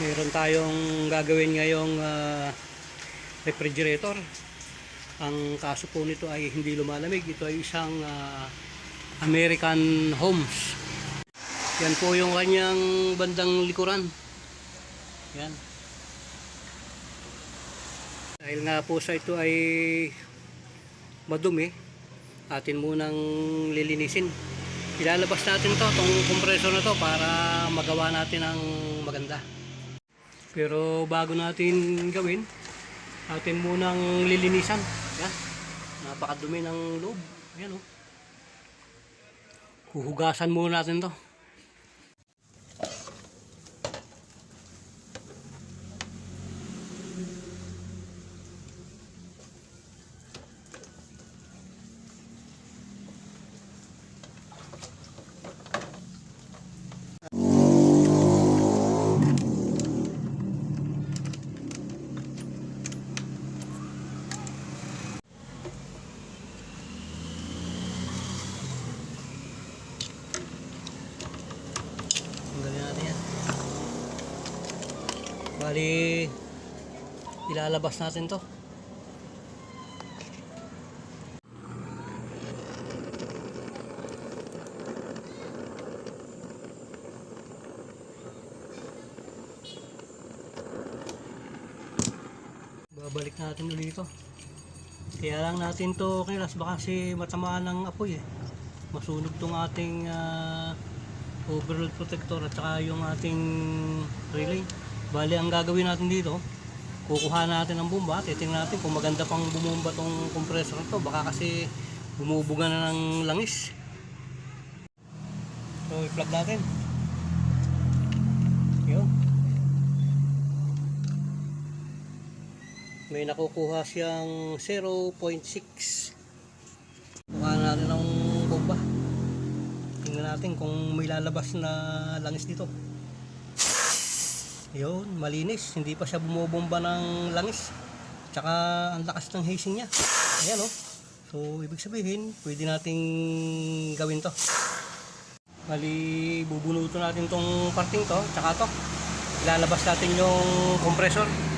Meron tayong gagawin ngayong ah, refrigerator. Ang kaso po nito ay hindi lumalamig. Ito ay isang ah, American Homes. Yan po yung kanyang bandang likuran. Yan. Dahil nga po sa ito ay madumi, atin munang lilinisin. Ilalabas natin to, itong compressor na to para magawa natin ang maganda. Pero bago natin gawin, atin munang lilinisan. Yan. Napakadumi ng loob. Yan oh. Huhugasan muna natin to. Tanggalin natin yan. Bali, ilalabas natin to. Babalik natin ulit ito. Kaya lang natin to kilas baka kasi matamaan ng apoy eh. Masunog tong ating ah, overload protector at saka yung ating relay. Bali, ang gagawin natin dito, kukuha natin ang bomba, titingnan natin kung maganda pang bumomba tong compressor to. Baka kasi bumubuga na ng langis. So, i-plug natin. Yun. May nakukuha siyang 0.6. Kuha natin ng bomba. Tingnan natin kung may lalabas na langis dito. Yun, malinis. Hindi pa siya bumobomba ng langis. Tsaka ang lakas ng hazing niya. Ayan oh. So, ibig sabihin, pwede nating gawin to. Bali, bubunuto natin tong parting to, tsaka to. Ilalabas natin yung compressor.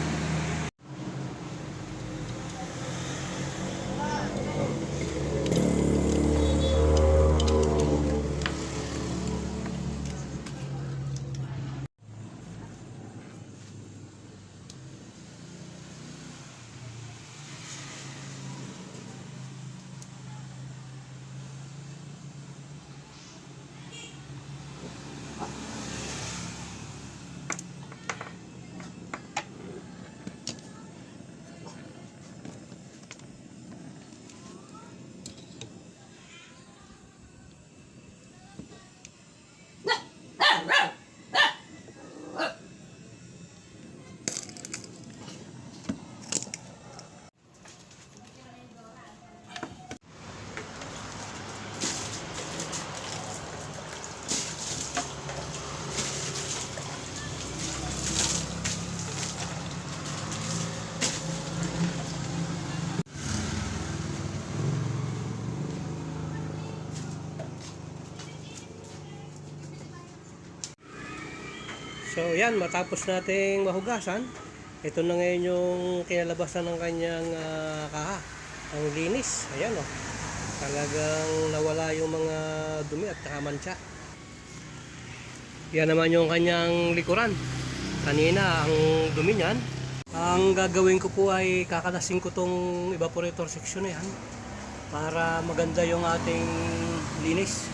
So yan, matapos nating mahugasan, ito na ngayon yung kinalabasan ng kanyang ah, kaha. Ang linis, ayan o. Talagang nawala yung mga dumi at saka mancha. Yan naman yung kanyang likuran. Kanina, ang dumi niyan. Ang gagawin ko po ay kakalasin ko tong evaporator section na yan para maganda yung ating linis.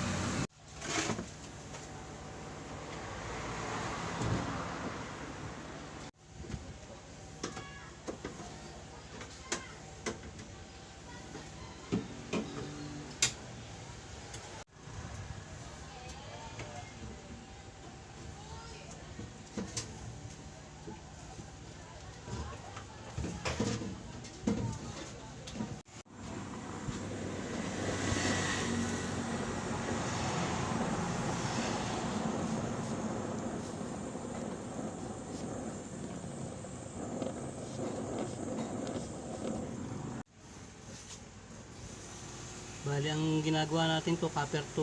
Bali, ang ginagawa natin to copper to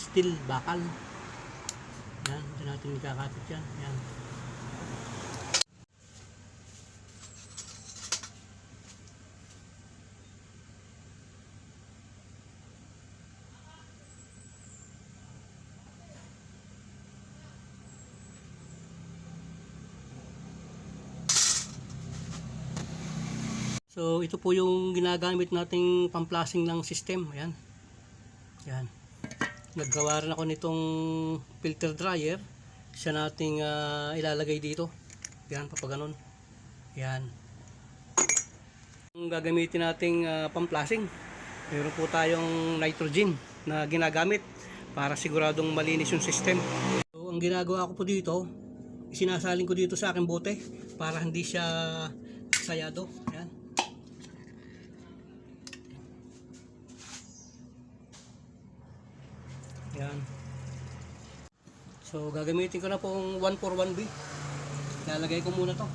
steel bakal. Yan, natin kakapit yan. Yan. So ito po yung ginagamit nating pamplasing ng system. Ayan. Yan. Naggawa rin ako nitong filter dryer. Siya nating ah, ilalagay dito. Yan, papaganon. Yan. Ang gagamitin nating uh, pamplasing. Meron po tayong nitrogen na ginagamit para siguradong malinis yung system. So, ang ginagawa ko po dito, isinasalin ko dito sa aking bote para hindi siya sayado. Yan. Yan. So, gagamitin ko na pong 141B. Lalagay ko muna to.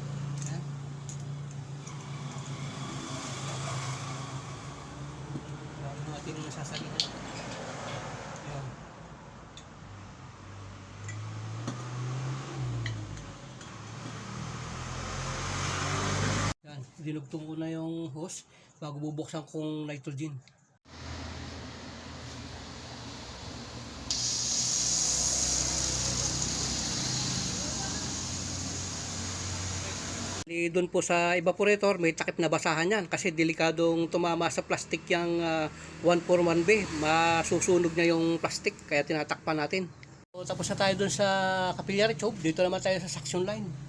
Yan. Bago natin. Dinugtong ko na yung hose bago bubuksan kong nitrogen. Di doon po sa evaporator, may takip na basahan yan kasi delikadong tumama sa plastic yung ah, 141B. Masusunog niya yung plastic kaya tinatakpan natin. So, tapos na tayo doon sa capillary tube. Dito naman tayo sa suction line.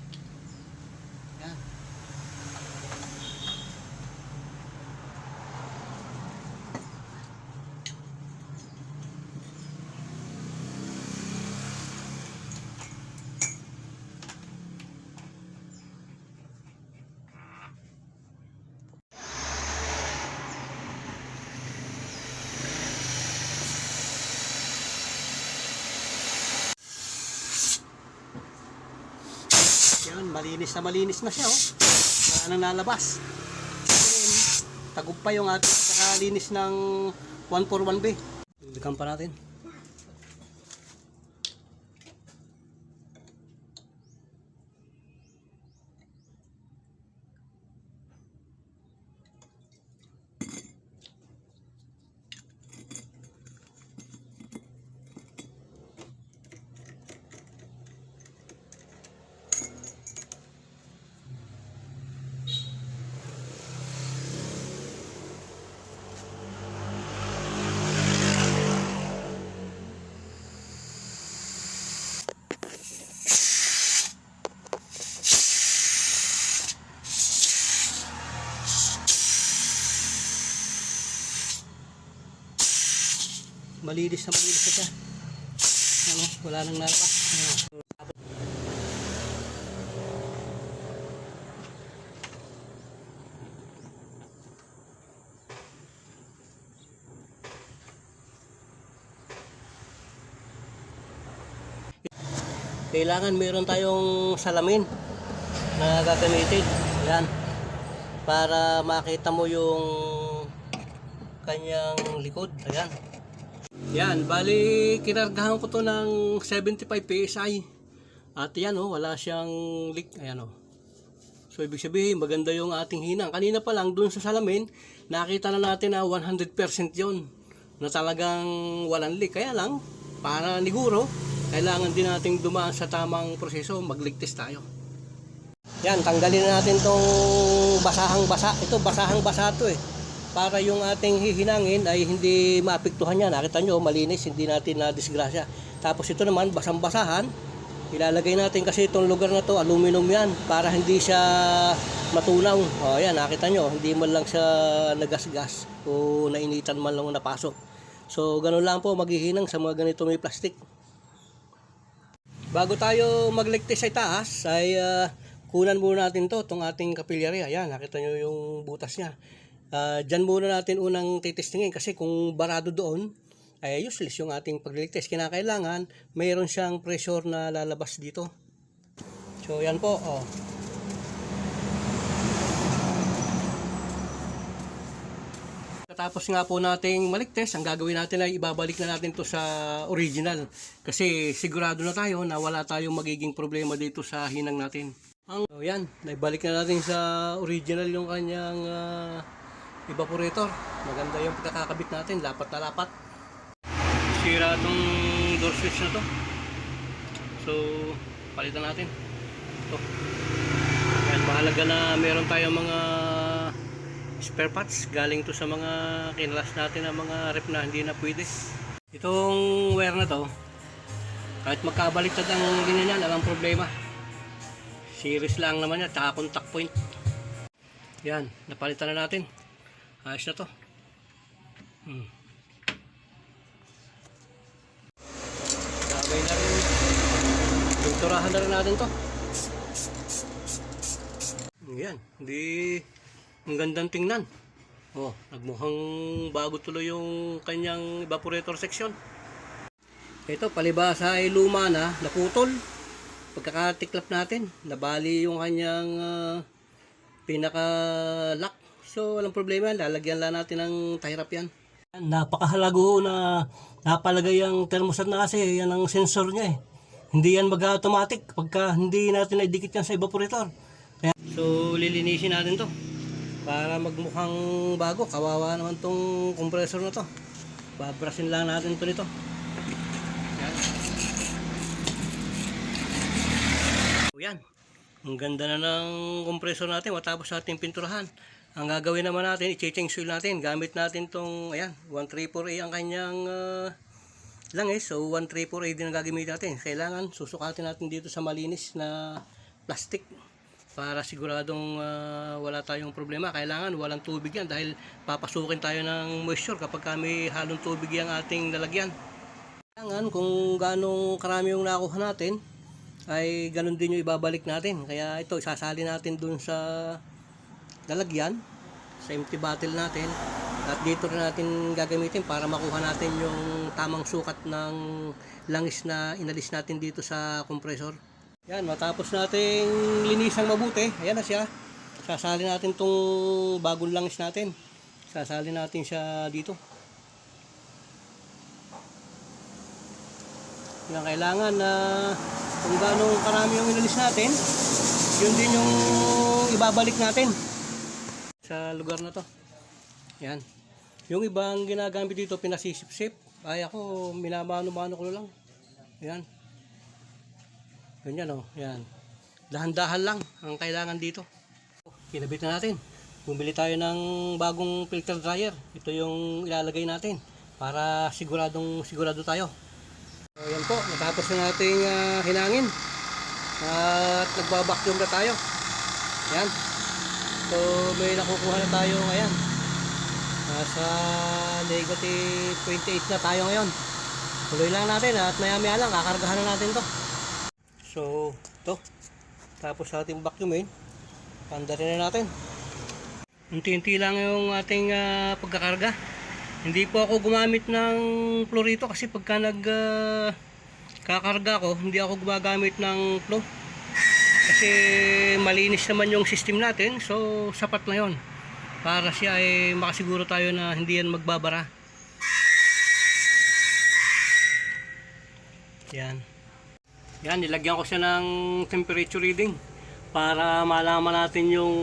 Malinis na malinis na siya, oh. Wala nang lalabas. Then, tagumpay yung ating nakalinis ng 141B. Dagdagan pa natin. Malinis na malinis na siya. Ano, wala nang lalabas. Ano. Kailangan meron tayong salamin na gagamitin. Yan. Para makita mo yung kanyang likod. Ayan. Yan, bali kinargahan ko to ng 75 PSI. At yan oh, wala siyang leak. Ayan oh. So ibig sabihin, maganda yung ating hinang. Kanina pa lang dun sa salamin, nakita na natin na 100% yon na talagang walang leak. Kaya lang, para niguro, kailangan din nating dumaan sa tamang proseso, magligtis tayo. Yan, tanggalin na natin tong basahang basa. Ito, basahang basa to eh. Para yung ating hihinangin ay hindi maapektuhan yan. Nakita nyo, malinis, hindi natin na disgrasya. Tapos ito naman, basang-basahan. Ilalagay natin kasi itong lugar na to, aluminum yan, para hindi siya matunaw. O yan, nakita nyo, hindi man lang siya nagasgas o nainitan man lang o napasok. So, ganun lang po maghihinang sa mga ganito may plastic. Bago tayo magligtis sa itaas, ay ah, kunan muna natin to, itong ating capillary. Ayan, nakita nyo yung butas niya. Ah, Diyan muna natin unang titistingin kasi kung barado doon, ay useless yung ating pagliligtis. Kinakailangan, mayroon siyang pressure na lalabas dito. So, yan po. Oh. Matapos nga po nating maligtes, ang gagawin natin ay ibabalik na natin to sa original. Kasi sigurado na tayo na wala tayong magiging problema dito sa hinang natin. Ang, so yan, naibalik na natin sa original yung kanyang ah, evaporator. Maganda yung pagkakakabit natin, lapat na lapat. Sira itong door switch na to. So, palitan natin. Ito. Yan, mahalaga na meron tayong mga spare parts galing to sa mga kinalas natin na mga rep na hindi na pwede. Itong wire na to, kahit magkabaliktad ang ganyan yan, walang problema. Series lang naman yan, tsaka contact point. Yan, napalitan na natin. Ayos na to. Hmm. Sabay na rin. Pinturahan na rin natin to. Yan, hindi ang gandang tingnan. Oh, nagmukhang bago tuloy yung kanyang evaporator section. Ito, palibasa ay luma na, naputol. Pagkakatiklap natin, nabali yung kanyang ah, pinaka-lock. So, walang problema, lalagyan lang natin ng tie wrap yan. Napakahalago na napalagay ang thermostat na kasi yan ang sensor niya eh. Hindi yan mag-automatic pagka hindi natin naidikit yan sa evaporator. Kaya, so, lilinisin natin to para magmukhang bago. Kawawa naman tong compressor na to. Babrasin lang natin to nito. Yan. So, yan. Ang ganda na ng compressor natin matapos natin pinturahan. Ang gagawin naman natin, i-change oil natin. Gamit natin tong, ayan, 134A ang kanyang uh, langis. So, 134A din ang gagamitin natin. Kailangan susukatin natin dito sa malinis na plastic para siguradong ah, wala tayong problema. Kailangan walang tubig yan dahil papasukin tayo ng moisture kapag kami halong tubig yung ating lalagyan. Kailangan kung ganong karami yung nakuha natin, ay ganun din yung ibabalik natin. Kaya ito, isasali natin dun sa lalagyan, sa empty bottle natin. At dito rin natin gagamitin para makuha natin yung tamang sukat ng langis na inalis natin dito sa compressor. Yan, matapos nating linisang mabuti, ayan na siya. Sasali natin tong bagong langis natin. Sasali natin siya dito. Yan, kailangan na kung gaano karami yung inalis natin, yun din yung ibabalik natin sa lugar na to. Yan. Yung ibang ginagamit dito, pinasisip-sip. Ay ako, minamano-mano ko lang. Yan. Ganyan o. Yan. Dahan-dahan lang ang kailangan dito. Kinabit na natin. Bumili tayo ng bagong filter dryer. Ito yung ilalagay natin para siguradong sigurado tayo. So, po. Natapos na nating ah, hinangin. At nagbabacuum na tayo. Yan. So may nakukuha na tayo ngayon. Nasa negative 28 na tayo ngayon. Tuloy lang natin at maya maya lang kakargahan na natin to. So to. Tapos ating vacuumin, pandarin na natin. Unti-unti lang yung ating ah, pagkakarga. Hindi po ako gumamit ng florito kasi pagka nag ah, kakarga ko, hindi ako gumagamit ng flow. Kasi malinis naman yung system natin, so sapat na yon para siya ay makasiguro tayo na hindi yan magbabara. Yan. Yan, nilagyan ko siya ng temperature reading para malaman natin yung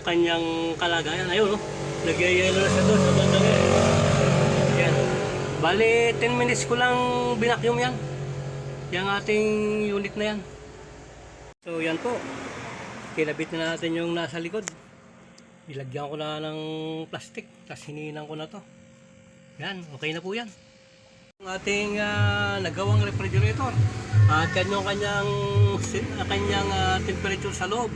kanyang kalagayan. Ayun, oh. Nagyayelo na siya doon sa bandang yan. Bali, 10 minutes ko lang binakyum yan. Yung ating unit na yan. So yan po. Kinabit na natin yung nasa likod. Ilagyan ko na ng plastic. Tapos hinihinan ko na to. Yan, okay na po yan. Ang ating ah, nagawang refrigerator. At kanyang, ah, kanyang ah, temperature sa loob.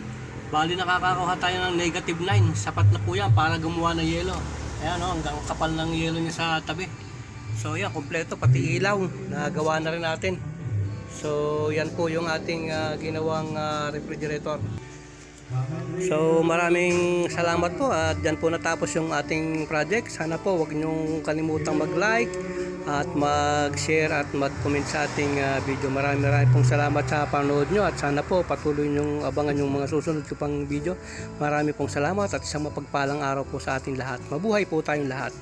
Bali nakakakuha tayo ng negative 9. Sapat na po yan para gumawa ng yelo. Ayan o, hanggang kapal ng yelo niya sa tabi. So yan, kompleto. Pati ilaw. Nagawa na rin natin. So yan po yung ating ah, ginawang ah, refrigerator. So maraming salamat po at dyan po natapos yung ating project. Sana po wag niyong kalimutang mag-like at mag-share at mag-comment sa ating ah, video. Maraming maraming pong salamat sa panood nyo at sana po patuloy niyong abangan yung mga susunod ko pang video. Marami pong salamat at isang mapagpalang araw po sa ating lahat. Mabuhay po tayong lahat.